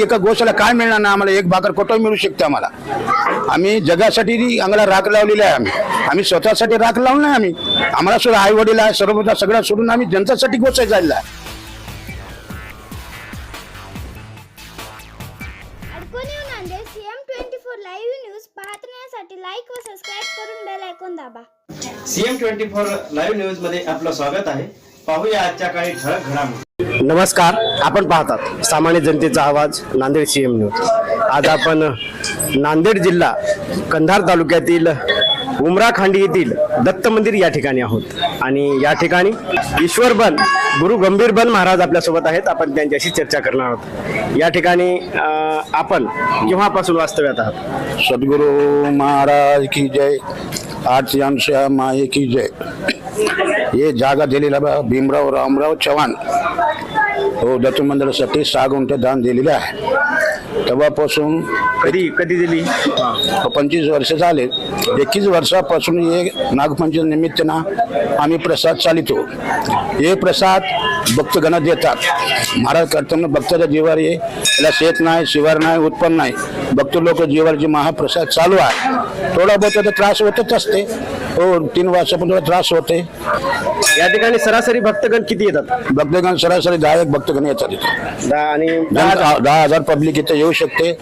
एका गोष्टीला काय मिळणार ना आम्हाला? एक भाकर कोटं मिळू शकते आम्हाला? आम्ही जगासाठी अंगाला राख लावलेली आहे आम्ही. आम्ही स्वतःसाठी राख लावून नाही आम्ही. आम्हाला सुद्धा आई वडील आहे सर्व सगळं सोडून आम्ही जनतासाठी गोष्ट झालेला आहे. लाईक व सबस्क्राईब करून बेल ऐकून दाबा. सीएम ट्वेंटी फोर लाईव्ह न्यूजमध्ये आपलं स्वागत आहे. पाहूया आजच्या काही ठळक घडामोडी. नमस्कार आपण पाहतात सामान्य जनतेचा आवाज नांदेड सीएम न्यूज आज आपण नांदेड जिल्हा कंधार तालुक्यातील उमराखांडी येथील दत्त मंदिर या ठिकाणी आहोत. आणि या ठिकाणी ईश्वरबन गुरु गंभीर बन महाराज आपल्यासोबत आहेत. आपण त्यांच्याशी चर्चा करणार आहोत. या ठिकाणी आपण केव्हापासून वास्तव्यात आहात? सद्गुरु महाराज की जय. आठ श्याम माये की जय. हे जागा दिलेला बा भीमराव रामराव चव्हाण. हो दत्त मंदिरासाठी सहा गुंठे दान दिलेले आहे. तेव्हापासून कधी कधी दिली? पंचवीस वर्ष झाले. एकवीस वर्षापासून हे नागपंचमी निमित्तानं आम्ही प्रसाद चालितो. हे प्रसाद भक्तगण देतात. महाराज करताना भक्ताच्या जीवावर ये त्याला शेत नाही शिवार नाही उत्पन्न नाही. भक्त लोक जीवावर जे महाप्रसाद चालू आहे थोडा बहुत तर त्रास होतच असते. हो तीन वर्षापासून त्रास होते या ठिकाणी सरासरी भक्तगण किती येतात? भक्तगण सरासरी दहा एक भक्तगण येतात इथे. दहा आणि दहा दहा दहा हजार पब्लिक इथे येऊ शकते.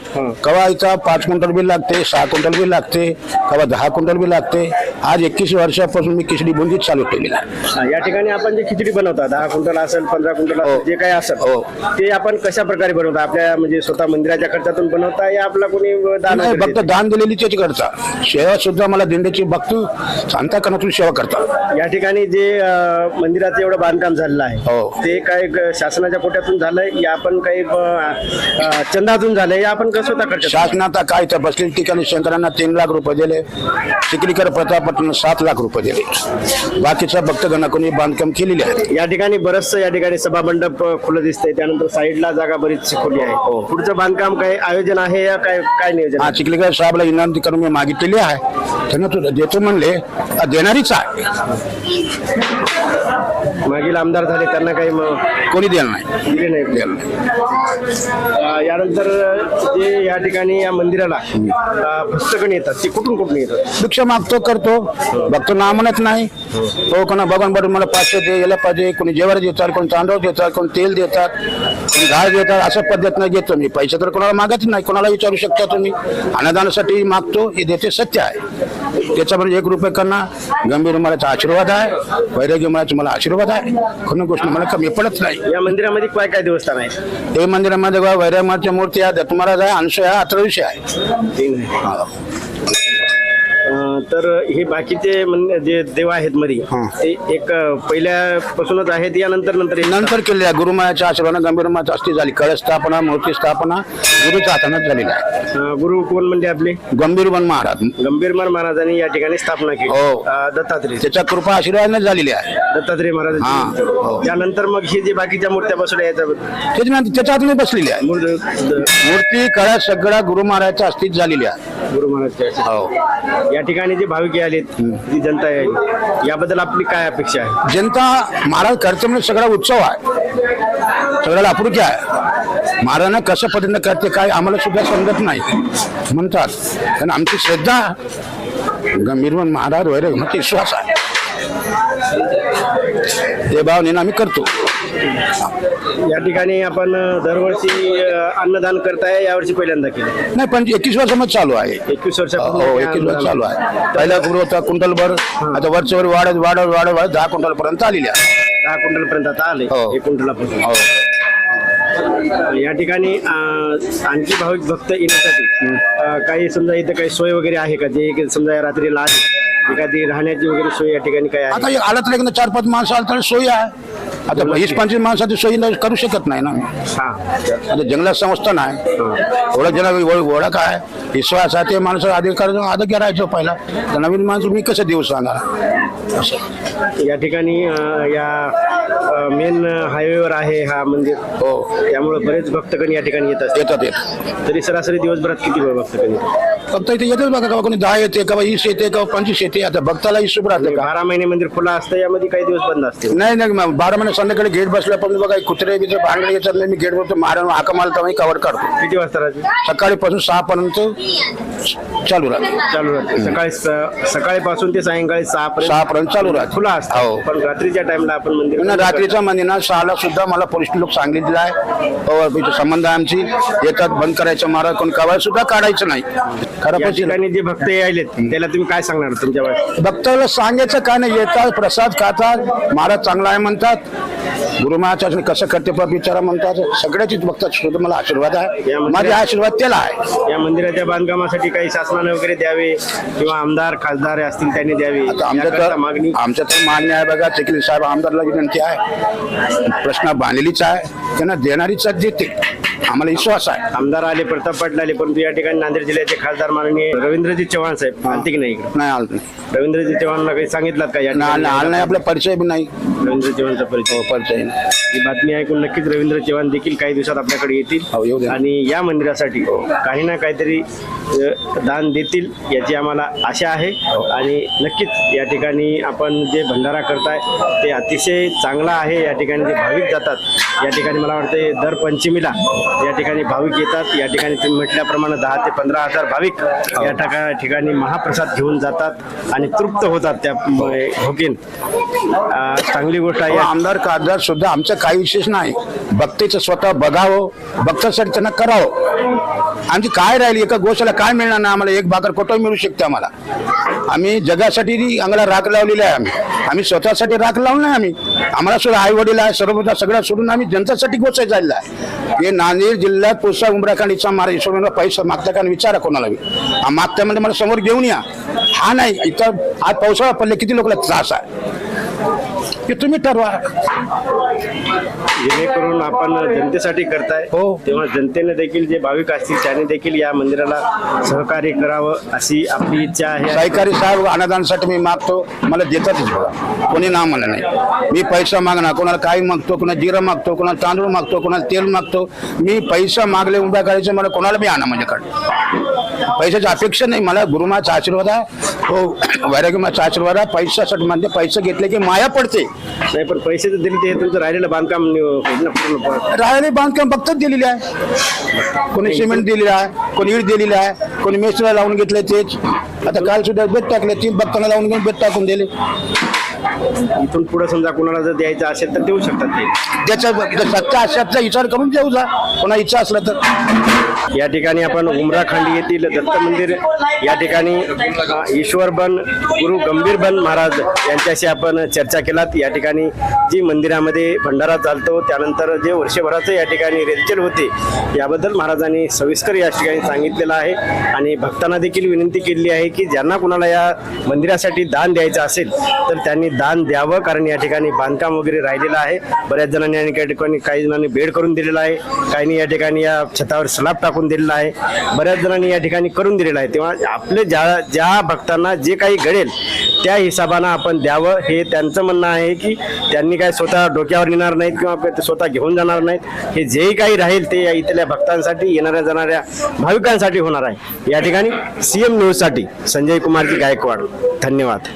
कवा इथं पाच क्विंटल बी लागते सहा क्विंटल बी लागते कवा दहा क्विंटल बी लागते. आज एकवीस वर्षापासून मी खिचडी बुंदीच चालू आहे. हा, या ठिकाणी आपण जे खिचडी बनवता दहा क्विंटल असेल पंधरा क्विंटल असेल हो. जे काही असेल हो. ते आपण कशा प्रकारे बनवता आपल्या म्हणजे स्वतः मंदिराच्या खर्चातून बनवता या आपला कोणी दान नाही वगैरे फक्त दान दिलेली त्याची करता सेवा सुद्धा मला दिंडीची भक्त कनातून सेवा करता देते? या ठिकाणी जे अं, मंदिराचं एवढं बांधकाम झालेलं आहे हो. ते काय ग- शासनाच्या कोट्यातून झालंय या आपण काही अं, अं, चंदातून झालंय या आपण कसं स्वतः खर्च शासनाचा काय तर बसलेल्या ठिकाणी शंकरांना तीन लाख रुपये दिले चिखलीकर प्रतापटनं सात लाख रुपये दिले बाकीच्या भक्तगणा कोणी बांधकाम केलेले आहे या ठिकाणी बरंचसं या ठिकाणी सभा मंडप अं, खुलं दिसतंय त्यानंतर साईडला जागा बरीच खुली आहे हो. पुढचं बांधकाम काय आयोजन आहे या काय काय नियोजन हा आहे? चिखलीकर साहेबला विनंती करून मी मागितलेली आहे त्यांना तो देतो म्हणले देणारीच आहे. मागील आमदार झाले त्यांना काही मग कोणी नाही. दिले नाही. नाही. यानंतर जे या ठिकाणी या मंदिराला भक्तगण येतात ते कुठून कुठून येतात? भिक्षा मागतो करतो. भक्त ना म्हणत नाही. हो कोणा भगवान बरोबर मला पाचशे दे याला पाहिजे कोणी जेवारी देतात कोणी तांदूळ देतात कोणी तेल देतात कोणी डाळ देतात अशा पद्धतीनं घेतो मी. पैसे तर कोणाला मागत नाही कोणाला विचारू शकता तुम्ही. अन्नदानासाठी मागतो हे देते सत्य आहे. त्याच्यामध्ये एक रुपये करणार गंभीर मला आशीर्वाद आहे. वैराग्य मला मला आशीर्वाद आहे. कोणी गोष्ट मला कमी पडत नाही. या मंदिरामध्ये काय काय देवस्थान आहे? हे मंदिरामध्ये बघा वैराग्याच्या मूर्ती आहे दत्त महाराज आहे अंश आहे अठराविषय आहे. तीन आहे. अं, तर हे बाकीचे मन- जे देव आहेत हां. ते एक अं, पहिल्यापासूनच आहेत या नंतर नंतर येतात. नंतर केलेल्या गुरुमायाच्या आशीर्वादानं गंभीर अस्थी झाली. कळश स्थापना मूर्ती स्थापना गुरुच्या हातानं झालेली आहे अं, गुरु कोण म्हणजे आपले? गंभीर वन महाराज. गंभीरमान महाराजांनी या ठिकाणी स्थापना केली. हो. अं, दत्तात्रय. त्याच्या कृपा आशीर्वादाने झालेली आहे. दत्तात्रय हां. हो. महाराज त्यानंतर मग हे जे बाकीच्या मूर्त्या बसवल्या याच्या त्याच्या हाताने बसलेली आहे मूर्ती कळश सगळा गुरु महाराजच्या अस्थित झालेली आहे. गुरु महाराजच्या हो. या ठिकाणी जे भाविक आलेत जी जनता आहे याबद्दल आपली काय अपेक्षा आहे? जनता महाराज करते म्हणजे सगळा उत्सव आहे. सगळ्याला अपुरकी आहे. महाराजांना कशा पद्धतीनं करते काय आम्हाला सुद्धा समजत नाही. म्हणतात. कारण आमची श्रद्धा गंभीरवन महाराज वगैरे विश्वास आहे. ते भावनेनं आम्ही करतो. या ठिकाणी आपण दरवर्षी अन्नदान करताय यावर्षी पहिल्यांदा केलं. नाही पण एकवीस वर्षामध्ये चालू आहे. एकवीस हो वर्षापासून एकवीस वर्ष चालू आहे. पहिला गुरु होता कुंटलभर आता वरच्या वर वाढत वाढत वाढत वाढत दहा क्विंटल पर्यंत आलेली आहे. दहा क्विंटल पर्यंत आता आले हो. एक क्विंटलापासून हो. या ठिकाणी अ, आणखी भाविक भक्त येण्यासाठी अ, काही समजा इथं काही सोय वगैरे आहे का? जे की समजा रात्रीला आहे. एखादी राहण्याची वगैरे सोय या ठिकाणी काय आहे? आता आलं तर चार पाच माणसं आलं तर सोयी आहे. आता वीस पंचवीस माणसाची सोयी नाही करू शकत नाही ना. हा. आता जंगलात संस्था नाही. ओळख ज्याला ओळख ओळख आहे. विश्वास आहे ते माणसं अधिकार आधी करायचो पहिला. तर नवीन माणसं मी कसं देऊ सांगा? असं. या ठिकाणी अ, या मेन हायवेवर आहे हा मंदिर. हो. त्यामुळे बरेच भक्तगण या ठिकाणी येत असतात. येतात येत तरी सरासरी दिवसभरात किती वेळ भक्तगण येतात? फक्त इथे येतच बघा का कोणी दहा येते का वीस येते का पंचवीस येते. ते आता भक्ताला हिशोब राहते का? बारा महिने मंदिर खुला असतं यामध्ये काही दिवस बंद असते नाही नाही मग बारा महिने संध्याकाळी गेट बसल्यापासून बघा कुत्रे बित्रे भांडणे येतात नाही मी गेट बसतो मारा हाका मारता मी कवर काढतो किती वाजता राहते सकाळीपासून सहा पर्यंत चालू राहते. चालू राहते. सकाळी स- सकाळीपासून ते सायंकाळी सहा पर्यंत सहा पर्यंत चालू राहते. खुला हो. असतो पण रात्रीच्या टाइमला आपण मंदिर ना रात्रीचा म्हणजे ना सहाला सुद्धा मला पोलीस लोक सांगितलेलं आहे. हो, इथं संबंध आहे आमची. येतात बंद करायचं मारा कोण कवाय सुद्धा काढायचं नाही. खरं या ठिकाणी जे भक्त यायलेत त्याला तुम्ही काय सांगणार तुमच्या भक्ताला सांगायचं काय नाही येतात प्रसाद खातात महाराज चांगला आहे म्हणतात. गुरु महाराज कसं करते बिचारा म्हणतात. सगळ्याचीच बघतात मला आशीर्वाद आहे. या मंदिरात- माझा आशीर्वाद त्याला आहे. या मंदिराच्या बांधकामासाठी काही शासनाने वगैरे द्यावे किंवा आमदार खासदार असतील त्यांनी द्यावे. आमच्या तर मागणी आमच्या तर मान्य आहे बघा चिखली साहेब आमदारला विनंती आहे. प्रश्न बांधलेलीच आहे त्यांना देणारीच देते. आम्हाला विश्वास आहे. आमदार आले प्रताप पाटील आले परंतु या ठिकाणी नांदेड जिल्ह्याचे खासदार माननीय रवींद्रजी चव्हाण साहेब आलते की नाही इकडे? नाही आलं नाही. रवींद्रजी चव्हाणला काही सांगितलं का या आलं ठिकाणी? नाही आलं नाही आपला परिचय बी नाही. रवींद्र चव्हाणचा परिचय. हो परिचय नाही. ही बातमी ऐकून नक्कीच रवींद्र चव्हाण देखील काही दिवसात आपल्याकडे हो, येतील दे. आणि या मंदिरासाठी काही ना काहीतरी दान देतील याची आम्हाला आशा आहे. आणि नक्कीच या ठिकाणी आपण जे भंडारा करताय ते अतिशय चांगला आहे. या ठिकाणी जे भाविक जातात या ठिकाणी मला वाटते दर पंचमीला या ठिकाणी भाविक येतात. या ठिकाणी तुम्ही म्हटल्याप्रमाणे दहा ते पंधरा हजार भाविक या ठिका ठिकाणी महाप्रसाद घेऊन जातात आणि तृप्त होतात त्या भोगीन. चांगली गोष्ट आहे. आमदार खासदार सुद्धा आमचं काही विशेष नाही. भक्तीचं स्वतः बघावं भक्तासाठी त्यांना करावं. आमची काय राहिली? एका गोष्टीला काय मिळणार नाही? आम्हाला एक भाकर कुठं मिळू शकते आम्हाला? आम्ही जगासाठी अंगाला राख लावलेली आहे आम्ही. आम्ही स्वतःसाठी राख लावून नाही आम्ही. आम्हाला सुद्धा आई वडील आहे सर्व सगळं सोडून आम्ही जनतासाठी गोष्ट झालेला आहे. हे नांदेड जिल्ह्यात पुसा उमराखंड इच्छा मारा पैसा मागता का? विचारा कोणाला बी. मागता म्हणजे मला समोर घेऊन या. हा नाही इथं आज पावसाळा पडले किती लोकांना त्रास आहे? ते तुम्ही ठरवा. जेणेकरून आपण जनतेसाठी करताय. हो. तेव्हा जनतेने देखील जे भाविक असतील त्याने देखील या मंदिराला सहकार्य करावं अशी आपली इच्छा आहे. सहकारी साहेब अनुदानासाठी मी मागतो. मला देतातच बघा. कोणी ना म्हणलं नाही. मी पैसा मागणार. कोणाला काही मागतो कोणाला जिरं मागतो कोणाला तांदूळ मागतो कोणाला तेल मागतो. मी पैसा मागले उभ्या करायचं मला कोणाला बी आणा माझ्याकडे पैशाची अपेक्षा नाही. मला गुरुमाचा आशीर्वाद आहे. हो वैराग्यमाचा आशीर्वाद आहे. पैशासाठी म्हणजे पैसे घेतले की माया पडते. नाही पण पैसे तर दिले ते. तुमचं राहिलेलं बांधकाम नि- होईल ना? पूर्ण राहिले बांधकाम फक्त दिलेली आहे. कोणी सिमेंट दिलेलं आहे कोणी ईट दिलेली आहे कोणी मेसला लावून घेतले तेच. आता काल सुद्धा बेट टाकले तीन बघताना लावून घेऊन बेट टाकून दिले. इथून पुढे समजा कोणाला जर द्यायचं असेल तर देऊ शकतात ते. ज्याच्या सत्ता अशाचा विचार करून देऊ जा. कोणा इच्छा असला तर. या ठिकाणी आपण उमरा खांडी येथील दत्त मंदिर या ठिकाणी अ, ईश्वर बन गुरु गंभीर बन महाराज यांच्याशी आपण चर्चा केलात. या ठिकाणी जी मंदिरामध्ये भंडारा चालतो त्यानंतर जे वर्षभराचं या ठिकाणी रेलचेल होते याबद्दल महाराजांनी सविस्कर या ठिकाणी सांगितलेलं आहे. आणि भक्तांना देखील विनंती केलेली आहे की ज्यांना कुणाला या मंदिरासाठी दान द्यायचं असेल तर त्यांनी दान द्यावं कारण या ठिकाणी बांधकाम वगैरे राहिलेलं आहे. बऱ्याच जणांनी आणि ठिकाणी काही जणांनी बेड करून दिलेला आहे. काहींनी या ठिकाणी या छतावर स्लॅब टाकून दिलेला आहे. बऱ्याच जणांनी या ठिकाणी करून दिलेलं आहे. तेव्हा आपले ज्या ज्या भक्तांना जे काही घडेल त्या हिशोबानं आपण द्यावं. हे त्यांचं म्हणणं आहे की त्यांनी काय स्वतः डोक्यावर येणार नाहीत किंवा ते स्वतः घेऊन जाणार नाहीत. हे जेही काही राहील ते या इथल्या भक्तांसाठी येणाऱ्या जाणाऱ्या भाविकांसाठी होणार आहे. या ठिकाणी सीएम न्यूजसाठी संजय कुमारजी गायकवाड. धन्यवाद.